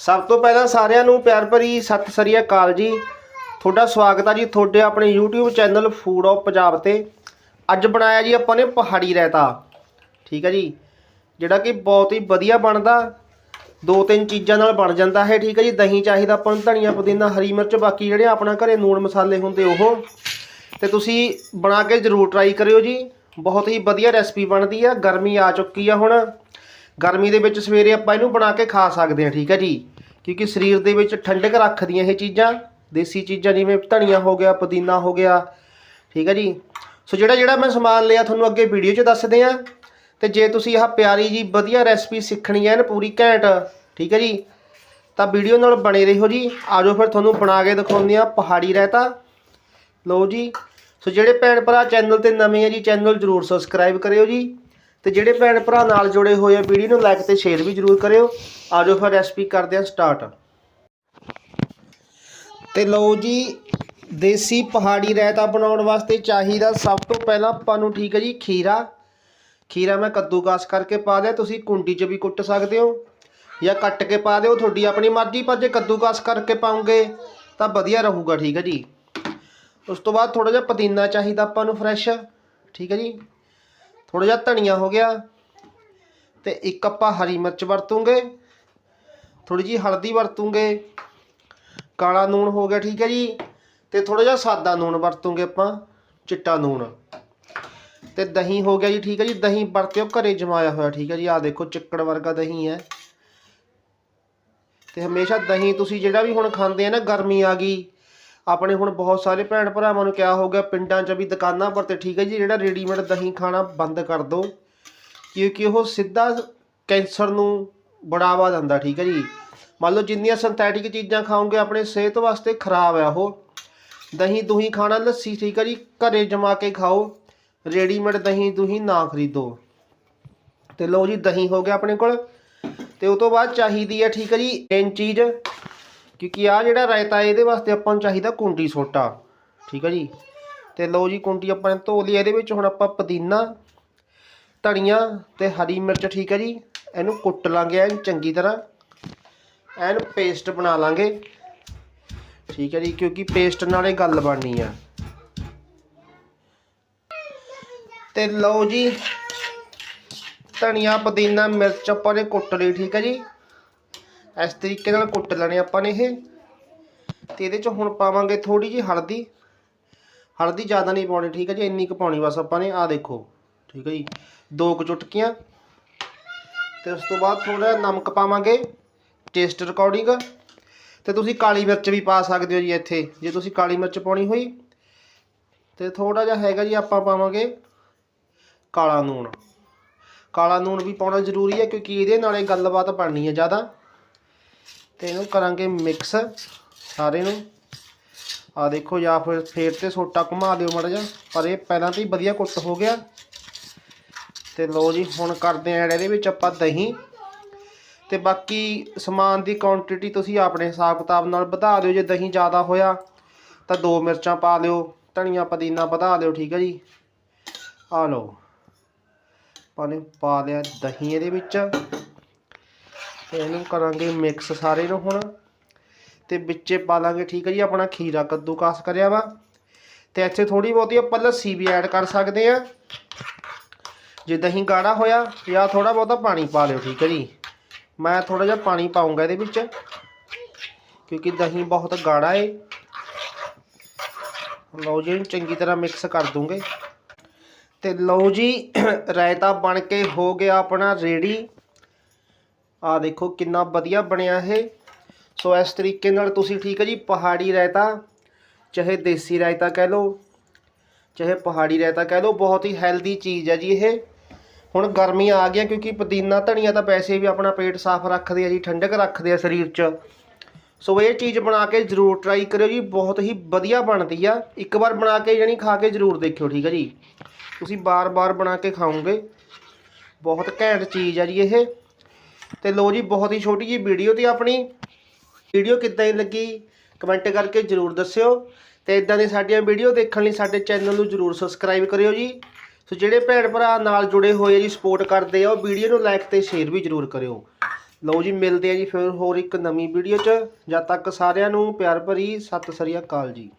ਸਭ ਤੋਂ ਪਹਿਲਾਂ ਸਾਰਿਆਂ ਨੂੰ ਪਿਆਰ ਭਰੀ ਸਤਿ ਸ੍ਰੀ ਅਕਾਲ ਜੀ। ਤੁਹਾਡਾ ਸਵਾਗਤ ਆ ਜੀ ਤੁਹਾਡੇ ਆਪਣੇ YouTube channel food of Punjab ਤੇ। ਅੱਜ ਬਣਾਇਆ ਜੀ ਆਪਾਂ ਨੇ ਪਹਾੜੀ ਰਾਇਤਾ। ਠੀਕ ਹੈ ਜੀ। ਜਿਹੜਾ ਕਿ ਬਹੁਤ ਹੀ ਵਧੀਆ ਬਣਦਾ। ਦੋ ਤਿੰਨ ਚੀਜ਼ਾਂ ਨਾਲ ਬਣ ਜਾਂਦਾ ਹੈ। ਠੀਕ ਹੈ ਜੀ। ਦਹੀਂ ਚਾਹੀਦਾ ਆਪਾਂ ਨੂੰ, ਧਨੀਆ ਪੁਦੀਨਾ, ਹਰੀ ਮਿਰਚ, ਬਾਕੀ ਜਿਹੜੇ ਆਪਣਾ ਘਰੇ ਨੂਣ ਮਸਾਲੇ ਹੁੰਦੇ ਉਹ। ਤੇ ਤੁਸੀਂ ਬਣਾ ਕੇ ਜ਼ਰੂਰ ਟਰਾਈ ਕਰਿਓ ਜੀ। ਬਹੁਤ ਹੀ ਵਧੀਆ ਰੈਸਪੀ ਬਣਦੀ ਆ। ਗਰਮੀ ਆ ਚੁੱਕੀ ਆ ਹੁਣ। ਗਰਮੀ ਦੇ ਵਿੱਚ ਸਵੇਰੇ ਆਪਾਂ ਇਹਨੂੰ ਬਣਾ ਕੇ ਖਾ ਸਕਦੇ ਹਾਂ, ਠੀਕ ਹੈ ਜੀ। ਕਿਉਂਕਿ ਸਰੀਰ ਦੇ ਵਿੱਚ ਠੰਡਕ ਰੱਖਦੀਆਂ ਇਹ ਚੀਜ਼ਾਂ। ਦੇਸੀ ਚੀਜ਼ਾਂ ਜਿਵੇਂ ਧਨੀਆ ਹੋ ਗਿਆ, ਪੁਦੀਨਾ ਹੋ ਗਿਆ, ਠੀਕ ਹੈ ਜੀ। ਸੋ ਜਿਹੜਾ ਜਿਹੜਾ ਮੈਂ ਸਮਾਨ ਲਿਆ ਤੁਹਾਨੂੰ ਅੱਗੇ ਵੀਡੀਓ 'ਚ ਦੱਸਦੇ ਆ ਤੇ ਜੇ ਤੁਸੀਂ ਆਹ ਪਿਆਰੀ ਜੀ ਵਧੀਆ ਰੈਸਪੀ ਸਿੱਖਣੀ ਹੈ ਨਾ ਪੂਰੀ ਘੈਂਟ, ਠੀਕ ਹੈ ਜੀ, ਤਾਂ ਵੀਡੀਓ ਨਾਲ ਬਣੇ ਰਹੋ ਜੀ। ਆਜੋ ਫਿਰ ਤੁਹਾਨੂੰ ਬਣਾ ਕੇ ਦਿਖਾਉਂਦੇ ਆ ਪਹਾੜੀ ਰਹਿਤਾ ਲਓ ਜੀ। ਸੋ ਜਿਹੜੇ ਭੈਣ ਭਰਾ ਚੈਨਲ ਤੇ ਨਵੇਂ ਆ ਜੀ, ਚੈਨਲ ਜਰੂਰ ਸਬਸਕ੍ਰਾਈਬ ਕਰਿਓ ਜੀ। ਤੇ ਜਿਹੜੇ ਭੈਣ ਭਰਾ ਨਾਲ ਜੁੜੇ ਹੋਏ ਆ, ਵੀਡੀਓ ਨੂੰ ਲਾਈਕ ਤੇ ਸ਼ੇਅਰ ਵੀ ਜਰੂਰ ਕਰਿਓ। ਆਜੋ ਫਿਰ ਰੈਸਪੀ ਕਰਦੇ ਆ ਸਟਾਰਟ ਤੇ ਲਓ ਜੀ, ਦੇਸੀ ਪਹਾੜੀ ਰਾਇਤਾ ਬਣਾਉਣ ਵਾਸਤੇ ਚਾਹੀਦਾ ਸਭ ਤੋਂ ਪਹਿਲਾਂ ਆਪਾਂ ਨੂੰ ਠੀਕ ਹੈ ਜੀ ਖੀਰਾ। ਖੀਰਾ ਮੈਂ ਕੱਦੂਕਾਸ ਕਰਕੇ ਪਾ ਦਿਆ, ਤੁਸੀਂ ਕੁੰਡੀ 'ਚ ਵੀ ਕੁੱਟ ਸਕਦੇ ਹੋ। ਜਾਂ ਕੱਟ ਕੇ ਪਾ ਦਿਓ, ਤੁਹਾਡੀ ਆਪਣੀ ਮਰਜ਼ੀ, ਪਰ ਜੇ ਕੱਦੂਕਾਸ ਕਰਕੇ ਪਾਉਂਗੇ ਤਾਂ ਵਧੀਆ ਰਹੂਗਾ, ਠੀਕ ਹੈ ਜੀ। ਉਸ ਤੋਂ ਬਾਅਦ ਥੋੜਾ ਜਿਹਾ ਪੁਦੀਨਾ ਚਾਹੀਦਾ ਆਪਾਂ ਨੂੰ ਫਰੈਸ਼ ਠੀਕ ਹੈ ਜੀ। ਥੋੜਾ ਜਿਹਾ ਧਨੀਆ ਹੋ ਗਿਆ ਤੇ ਇੱਕ ਆਪਾਂ ਹਰੀ ਮਿਰਚ ਵਰਤੂਗੇ ਥੋੜੀ ਜੀ ਹਲਦੀ ਵਰਤੂਗੇ, ਕਾਲਾ ਨੂਣ ਹੋ ਗਿਆ, ਠੀਕ ਹੈ ਜੀ, ਤੇ ਥੋੜਾ ਜਿਹਾ ਸਾਦਾ ਨੂਣ ਵਰਤੂਗੇ ਆਪਾਂ, ਚਿੱਟਾ ਨੂਣ। ਤੇ ਦਹੀਂ ਹੋ ਗਿਆ ਜੀ, ਠੀਕ ਹੈ ਜੀ, ਦਹੀਂ ਵਰਤਿਓ, ਘਰੇ ਜਮਾਇਆ ਹੋਇਆ, ਠੀਕ ਹੈ ਜੀ, ਆਹ ਦੇਖੋ ਚਿੱਕੜ ਵਰਗਾ ਦਹੀਂ ਹੈ। ਤੇ ਹਮੇਸ਼ਾ ਦਹੀਂ ਤੁਸੀਂ ਜਿਹੜਾ ਵੀ ਹੁਣ ਖਾਂਦੇ ਆ ਨਾ, ਗਰਮੀ ਆ ਗਈ ਆਪਣੇ ਹੁਣ ਬਹੁਤ ਸਾਰੇ ਭੈਣ ਭਰਾਵਾਂ ਨੂੰ ਕਿਹਾ ਹੋ ਗਿਆ ਪਿੰਡਾਂ 'ਚ ਵੀ ਦੁਕਾਨਾਂ ਪਰ ਤੇ ਠੀਕ ਹੈ ਜੀ, ਜਿਹੜਾ ਰੈਡੀਮੇਡ ਦਹੀਂ ਖਾਣਾ ਬੰਦ ਕਰ ਦਿਓ, ਕਿਉਂਕਿ ਉਹ ਸਿੱਧਾ ਕੈਂਸਰ ਨੂੰ ਬੜਾਵਾ ਦਿੰਦਾ, ਠੀਕ ਹੈ ਜੀ। ਮੰਨ ਲਓ ਜਿੰਨੀਆਂ ਸਿੰਥੈਟਿਕ ਚੀਜ਼ਾਂ ਖਾਓਗੇ, ਆਪਣੇ ਸਿਹਤ ਵਾਸਤੇ ਖਰਾਬ ਆ ਉਹ। ਦਹੀਂ ਦੁਹੀਂ ਖਾਣਾ ਲੱਸੀ, ਠੀਕ ਹੈ ਜੀ, ਘਰੇ ਜਮਾ ਕੇ ਖਾਓ ਰੈਡੀਮੇਡ ਦਹੀਂ ਦੁਹੀਂ ਨਾ ਖਰੀਦੋ। ਤੇ ਲਓ ਜੀ, ਦਹੀਂ ਹੋ ਗਿਆ ਆਪਣੇ ਕੋਲ, ਤੇ ਉਸ ਤੋਂ ਬਾਅਦ ਚਾਹੀਦੀ ਹੈ, ਠੀਕ ਹੈ ਜੀ ਮੇਨ ਚੀਜ਼ ਕਿਉਂਕਿ ਆ ਜਿਹੜਾ ਰਾਇਤਾ ਇਹਦੇ ਵਾਸਤੇ ਆਪਾਂ ਨੂੰ ਚਾਹੀਦਾ ਕੁੰਡੀ ਸੋਟਾ। ਠੀਕ ਹੈ ਜੀ? ਤੇ ਲਓ ਜੀ, ਕੁੰਡੀ ਆਪਾਂ ਨੇ ਧੋ ਲਈ, ਇਹਦੇ ਵਿੱਚ ਹੁਣ ਆਪਾਂ ਪੁਦੀਨਾ, ਧਨੀਆ ਤੇ ਹਰੀ ਮਿਰਚ, ਠੀਕ ਹੈ ਜੀ? ਇਹਨੂੰ ਕੁੱਟ ਲਾਂਗੇ ਐਨ ਚੰਗੀ ਤਰ੍ਹਾਂ। ਐਨ ਪੇਸਟ ਬਣਾ ਲਾਂਗੇ। ਠੀਕ ਹੈ ਜੀ, ਕਿਉਂਕਿ ਪੇਸਟ ਨਾਲ ਇਹ ਗੱਲ ਬਣਨੀ ਆ। ਤੇ ਲਓ ਜੀ, ਧਨੀਆ, ਪੁਦੀਨਾ, ਮਿਰਚ ਆਪਾਂ ਨੇ ਕੁੱਟ ਲਈ, ਠੀਕ ਹੈ ਜੀ? ਇਸ ਤਰੀਕੇ ਨਾਲ ਕੁੱਟ ਲੈਣੇ ਆਪਾਂ ਨੇ ਇਹ। ਤੇ ਇਹਦੇ ਚ ਹੁਣ ਪਾਵਾਂਗੇ ਥੋੜੀ ਜਿਹੀ ਹਲਦੀ। ਹਲਦੀ ਜ਼ਿਆਦਾ ਨਹੀਂ ਪਾਉਣੀ, ਠੀਕ ਹੈ ਜੀ? ਇੰਨੀ ਕੁ ਪਾਉਣੀ ਬਸ ਆਪਾਂ ਨੇ। ਆ ਦੇਖੋ, ਠੀਕ ਹੈ ਜੀ? ਦੋ ਕੁ ਚੁਟਕੀਆਂ। ਤੇ ਉਸ ਤੋਂ ਬਾਅਦ ਥੋੜਾ ਨਮਕ ਪਾਵਾਂਗੇ ਟੇਸਟ ਰਿਕਾਰਡਿੰਗ ਤੇ ਤੁਸੀਂ ਕਾਲੀ ਮਿਰਚ ਵੀ ਪਾ ਸਕਦੇ ਹੋ ਜੀ ਇੱਥੇ, ਜੇ ਤੁਸੀਂ ਕਾਲੀ ਮਿਰਚ ਪਾਉਣੀ ਹੋਈ। ਤੇ ਥੋੜਾ ਜਿਹਾ ਹੈਗਾ ਜੀ, ਆਪਾਂ ਪਾਵਾਂਗੇ ਕਾਲਾ ਨੂਣ। ਕਾਲਾ ਨੂਣ ਵੀ ਪਾਉਣਾ ਜ਼ਰੂਰੀ ਹੈ, ਕਿਉਂਕਿ ਇਹਦੇ ਨਾਲੇ ਗੱਲਬਾਤ ਬਣਨੀ ਹੈ ਜ਼ਿਆਦਾ। ਤੇ ਇਹਨੂੰ ਕਰਾਂਗੇ ਮਿਕਸ ਸਾਰੇ ਨੂੰ। ਆ ਦੇਖੋ ਜਾਂ ਫਿਰ ਫੇਰ ਤੇ ਸੋਟਾ ਘੁਮਾ ਦਿਓ ਮੜ ਜਾ ਪਰ ਇਹ ਪਹਿਲਾਂ ਤੋਂ ਹੀ ਵਧੀਆ ਕੁੱਟ ਹੋ ਗਿਆ। ਤੇ ਲਓ ਜੀ, ਹੁਣ ਕਰਦੇ ਆਂ ਇਹਦੇ ਵਿੱਚ ਆਪਾਂ ਦਹੀਂ। ਤੇ ਬਾਕੀ ਸਮਾਨ ਦੀ ਕੁਆਂਟੀਟੀ ਤੁਸੀਂ ਆਪਣੇ ਹਿਸਾਬ ਕਿਤਾਬ ਨਾਲ ਵਧਾ ਦਿਓ, ਜੇ ਦਹੀਂ ਜ਼ਿਆਦਾ ਹੋਇਆ ਤਾਂ ਦੋ ਮਿਰਚਾਂ ਪਾ ਲਿਓ ਧਨੀਆ ਪੁਦੀਨਾ ਵਧਾ ਲਿਓ ਠੀਕ ਹੈ ਜੀ। ਆ ਲਓ, ਆਪਾਂ ਪਾ ਲਿਆ ਦਹੀਂ ਇਹਦੇ ਵਿੱਚ। ਤੇ ਇਹਨੂੰ ਕਰਾਂਗੇ ਮਿਕਸ ਸਾਰੇ ਨੂੰ ਹੁਣ। ਤੇ ਵਿੱਚੇ ਪਾ ਲਾਂਗੇ, ਠੀਕ ਹੈ ਜੀ, ਆਪਣਾ ਖੀਰਾ ਕੱਦੂਕਾਸ ਕਰਿਆ ਵਾ। ਤੇ ਇੱਥੇ ਥੋੜੀ ਬਹੁਤੀ ਆਪਾਂ ਲੱਸੀ ਵੀ ਐਡ ਕਰ ਸਕਦੇ ਆ। ਜੇ ਦਹੀਂ ਗਾੜਾ ਹੋਇਆ ਜਾਂ ਥੋੜਾ ਬਹੁਤਾ ਪਾਣੀ ਪਾ ਲਿਓ, ਠੀਕ ਹੈ ਜੀ। ਮੈਂ ਥੋੜਾ ਜਿਹਾ ਪਾਣੀ ਪਾਉਂਗਾ ਇਹਦੇ ਵਿੱਚ, ਕਿਉਂਕਿ ਦਹੀਂ ਬਹੁਤ ਗਾੜਾ ਏ। ਲਓ ਜੀ, ਇਹਨੂੰ ਚੰਗੀ ਤਰ੍ਹਾਂ ਮਿਕਸ ਕਰ ਦੂੰਗੇ। ਤੇ ਲਓ ਜੀ, ਰਾਇਤਾ ਬਣ ਕੇ ਹੋ ਗਿਆ ਆਪਣਾ ਰੈਡੀ ਆ ਦੇਖੋ ਕਿੰਨਾ ਵਧੀਆ ਬਣਿਆ ਇਹ। ਸੋ ਇਸ ਤਰੀਕੇ ਨਾਲ ਤੁਸੀਂ ਠੀਕ ਹੈ ਜੀ, ਪਹਾੜੀ ਰਾਇਤਾ, ਚਾਹੇ ਦੇਸੀ ਰਾਇਤਾ ਕਹਿ ਲਓ, ਚਾਹੇ ਪਹਾੜੀ ਰਾਇਤਾ ਕਹਿ ਲਓ, ਬਹੁਤ ਹੀ ਹੈਲਦੀ ਚੀਜ਼ ਹੈ ਜੀ ਇਹ। ਹੁਣ ਗਰਮੀਆਂ ਆ ਗਈਆਂ ਕਿਉਂਕਿ ਪੁਦੀਨਾ, ਧਨੀਆ ਤਾਂ ਪੈਸੇ ਵੀ ਆਪਣਾ ਪੇਟ ਸਾਫ਼ ਰੱਖਦੇ ਆ ਜੀ, ਠੰਡਕ ਰੱਖਦੇ ਆ ਸਰੀਰ 'ਚ। ਸੋ ਇਹ ਚੀਜ਼ ਬਣਾ ਕੇ ਜ਼ਰੂਰ ਟਰਾਈ ਕਰਿਓ ਜੀ, ਬਹੁਤ ਹੀ ਵਧੀਆ ਬਣਦੀ ਆ। ਇੱਕ ਵਾਰ ਬਣਾ ਕੇ ਜਾਨੀ ਖਾ ਕੇ ਜ਼ਰੂਰ ਦੇਖਿਓ, ਠੀਕ ਹੈ ਜੀ। ਤੁਸੀਂ ਬਾਰ-ਬਾਰ ਬਣਾ ਕੇ ਖਾਓਗੇ। ਬਹੁਤ ਘੈਂਟ ਚੀਜ਼ ਆ ਜੀ ਇਹ। ਤੇ ਲੋ ਜੀ, ਬਹੁਤ ਹੀ ਛੋਟੀ ਜੀ ਵੀਡੀਓ ਤੇ ਆਪਣੀ। ਵੀਡੀਓ ਕਿੱਦਾਂ ਦੀ ਲੱਗੀ ਕਮੈਂਟ ਕਰਕੇ ਜਰੂਰ ਦੱਸਿਓ। ਤੇ ਇਦਾਂ ਦੀ ਸਾਡੀਆਂ ਵੀਡੀਓ ਦੇਖਣ ਲਈ ਸਾਡੇ ਚੈਨਲ ਨੂੰ ਜਰੂਰ ਸਬਸਕ੍ਰਾਈਬ ਕਰਿਓ ਜੀ। ਸੋ ਜਿਹੜੇ ਭੈਣ ਭਰਾ ਨਾਲ ਜੁੜੇ ਹੋਏ ਆ ਜੀ ਸਪੋਰਟ ਕਰਦੇ ਆ, ਉਹ ਵੀਡੀਓ ਨੂੰ ਲਾਈਕ ਤੇ ਸ਼ੇਅਰ ਵੀ ਜਰੂਰ ਕਰਿਓ। ਲਓ ਜੀ, ਮਿਲਦੇ ਆ ਜੀ ਫਿਰ ਹੋਰ ਇੱਕ ਨਵੀਂ ਵੀਡੀਓ 'ਚ। ਜਦ ਤੱਕ ਸਾਰਿਆਂ ਨੂੰ ਪਿਆਰ ਭਰੀ ਸਤਿ ਸ੍ਰੀ ਅਕਾਲ ਜੀ।